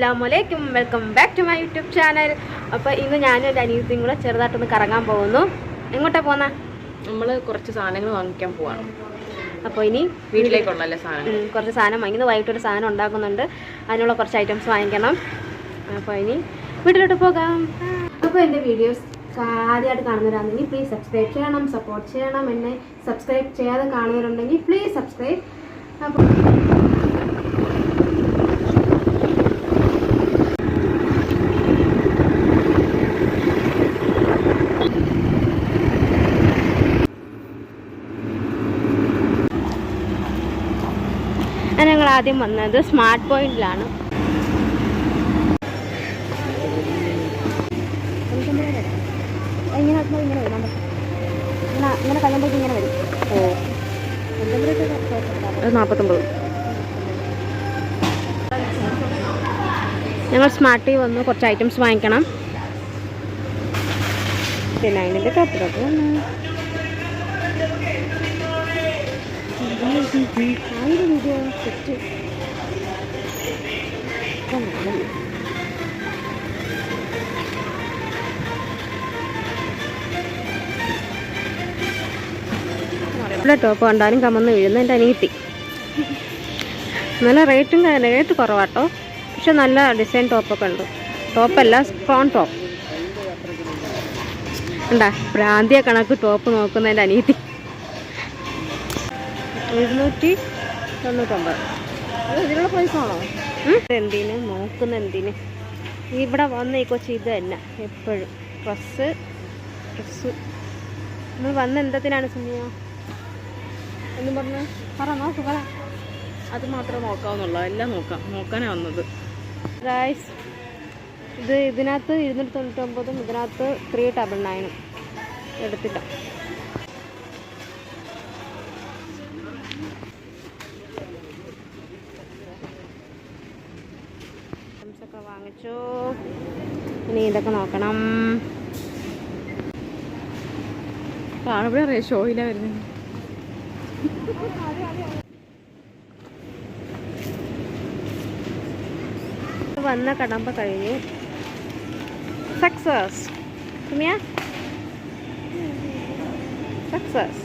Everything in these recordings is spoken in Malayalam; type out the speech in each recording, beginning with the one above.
അസ്സാം വലൈക്കും welcome back to my YouTube channel അപ്പോൾ ഇന്ന് ഞാനും എന്റെ അനിയത്തിയും കൂടെ ചെറുതായിട്ടൊന്ന് കറങ്ങാൻ പോകുന്നു. എങ്ങോട്ടാണ് പോകുന്ന നമ്മൾ കുറച്ച് സാധനങ്ങൾ വാങ്ങിക്കാൻ പോവാണ്. അപ്പോൾ ഇനി വീട്ടിലേക്കുള്ളല്ലേ സാധനം? കുറച്ച് സാധനം വാങ്ങി. വൈകിട്ടൊരു സാധനം ഉണ്ടാക്കുന്നുണ്ട്. അതിനുള്ള കുറച്ച് ഐറ്റംസ് വാങ്ങിക്കണം. അപ്പോൾ ഇനി വീട്ടിലോട്ട് പോകാം. അപ്പോൾ എന്റെ വീഡിയോസ് ആദ്യമായിട്ട് കാണുന്നവരാണെങ്കിൽ പ്ലീസ് സബ്സ്ക്രൈബ് ചെയ്യണം സപ്പോർട്ട് ചെയ്യണം. എന്നെ സബ്സ്ക്രൈബ് ചെയ്യാതെ കാണുന്നവരുണ്ടെങ്കിൽ പ്ലീസ് സബ്സ്ക്രൈബ് അപ്പോൾ ഞങ്ങൾ ആദ്യം വന്നത് സ്മാർട്ട് പോയിന്റിലാണ്. ഇങ്ങനെ ഇങ്ങനെ വരും. കണ്ടോ? ഇങ്ങനെ ഇങ്ങനെ കഴിയുമ്പോഴേക്കും ഇങ്ങനെ വരും. ഓ. അത് നാൽപ്പത്തൊമ്പത് ഞങ്ങൾ സ്മാർട്ടിൽ വന്ന്. കുറച്ച് ഐറ്റംസ് വാങ്ങിക്കണം. പിന്നെ അതിന്റെ കത്തിലൊക്കെ വന്നു. ആയിരം ടോപ്പ് കണ്ടാലും കമന്ന് വീഴുന്ന. എന്റെ അനിയത്തി. നല്ല റേറ്റും റേറ്റ് കുറവാട്ടോ പക്ഷെ നല്ല ഡിസൈൻ ടോപ്പൊക്കെ ഉണ്ട്. ടോപ്പല്ല സ്ട്രോൺ ടോപ്പ്. ഉണ്ടാ പ്രാന്തിയ കണക്ക് ടോപ്പ് നോക്കുന്നതിന്റെ അനിയത്തി. എഴുന്നൂറ്റി തൊണ്ണൂറ്റൊമ്പത്. അത് ഇതിനുള്ള പ്രൈസാണോ എന്തിന് നോക്കുന്ന എന്തിന്? ഇവിടെ വന്ന ഈ കൊച്ചി ഇത് തന്നെ എപ്പോഴും. Dress dress. നമ്മൾ വന്ന എന്തത്തിനാണ് സിനിമ എന്നും പറഞ്ഞ്? പറ നോക്ക് പറ. അത് മാത്രമേ നോക്കാവുന്നുള്ളൂ. എല്ലാം നോക്കാം. നോക്കാനാ വന്നത്. ഗായ്സ് ഇത് ഇതിനകത്ത് ഇരുന്നൂറ്റി തൊണ്ണൂറ്റൊമ്പതും ഇതിനകത്ത് ത്രീ ഡബിൾ നയനും എടുത്തില്ല ഒക്കെ വാങ്ങിച്ചു. ഇനി ഇതൊക്കെ നോക്കണം. കാണുമ്പോഴേ അറിയാം? ഷോയില വരുന്നത്. വന്ന കടമ്പ കഴിഞ്ഞു. സക്സസ് സക്സസ്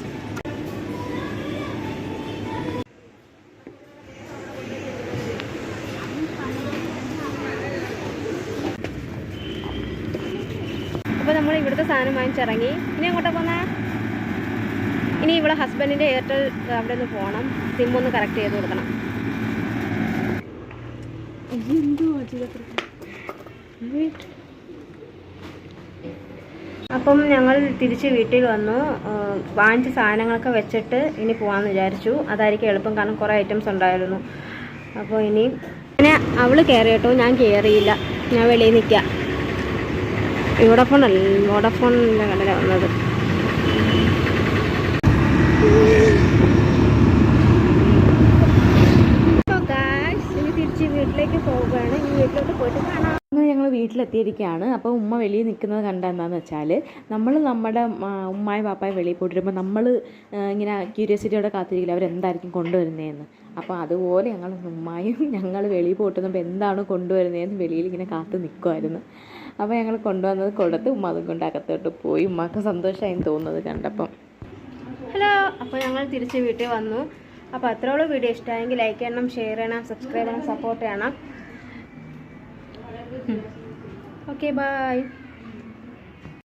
അപ്പോൾ നമ്മൾ ഇവിടുത്തെ സാധനം വാങ്ങിച്ചിറങ്ങി. ഇനി അങ്ങോട്ടാ പോന്നാ? ഇനി ഇവിടെ ഹസ്ബൻഡിന്റെ എയർടെൽ അവിടെ ഒന്ന് പോകണം സിം ഒന്ന് കറക്റ്റ് ചെയ്ത് കൊടുക്കണം. അപ്പം ഞങ്ങൾ തിരിച്ച് വീട്ടിൽ വന്നു. വാങ്ങിച്ച സാധനങ്ങളൊക്കെ വെച്ചിട്ട് ഇനി പോകാമെന്ന് വിചാരിച്ചു. അതായിരിക്കും എളുപ്പം കാരണം കുറേ ഐറ്റംസ് ഉണ്ടായിരുന്നു. അപ്പോൾ ഇനി പിന്നെ അവൾ കയറി കേട്ടോ ഞാൻ കയറിയില്ല ഞാൻ വെളിയിൽ നിൽക്കാം വോഡഫോൺ അല്ല വോഡഫോണിന്റെ കടല വന്നത്. വീട്ടിലേക്ക് പോവുകയാണ്. വീട്ടിലോട്ട് പോയിട്ട് കാണാം. അങ്ങനെ ഞങ്ങൾ വീട്ടിലെത്തിയിരിക്കുകയാണ്. അപ്പോൾ ഉമ്മ വെളിയിൽ നിൽക്കുന്നത് കണ്ട എന്താണെന്ന് വെച്ചാൽ നമ്മൾ നമ്മുടെ ഉമ്മായി പാപ്പായി വെളിയിൽ പോയിട്ട് വരുമ്പോൾ നമ്മൾ ഇങ്ങനെ ക്യൂരിയോസിറ്റിയോടെ കാത്തിരിക്കില്ല? അവരെന്തായിരിക്കും കൊണ്ടുവരുന്നതെന്ന് അപ്പോൾ അതുപോലെ ഞങ്ങൾ ഉമ്മായും ഞങ്ങൾ വെളിയിൽ പോയിട്ടുന്നപ്പോൾ എന്താണ് കൊണ്ടുവരുന്നതെന്ന് വെളിയിൽ ഇങ്ങനെ കാത്തു നിൽക്കുമായിരുന്നു അപ്പോൾ ഞങ്ങൾ കൊണ്ടുവന്നത് കൊടുത്ത് ഉമ്മ അതും കൊണ്ട് അകത്തോട്ട് പോയി. ഉമ്മക്ക് സന്തോഷമായി തോന്നുന്നത് കണ്ടപ്പം. ഹലോ അപ്പോൾ ഞങ്ങൾ തിരിച്ച് വീട്ടിൽ വന്നു. അപ്പോൾ അത്രയോളം വീഡിയോ ഇഷ്ടമായെങ്കിൽ ലൈക്ക് ചെയ്യണം ഷെയർ ചെയ്യണം സബ്സ്ക്രൈബ് ചെയ്യണം സപ്പോർട്ട് ചെയ്യണം. Okay bye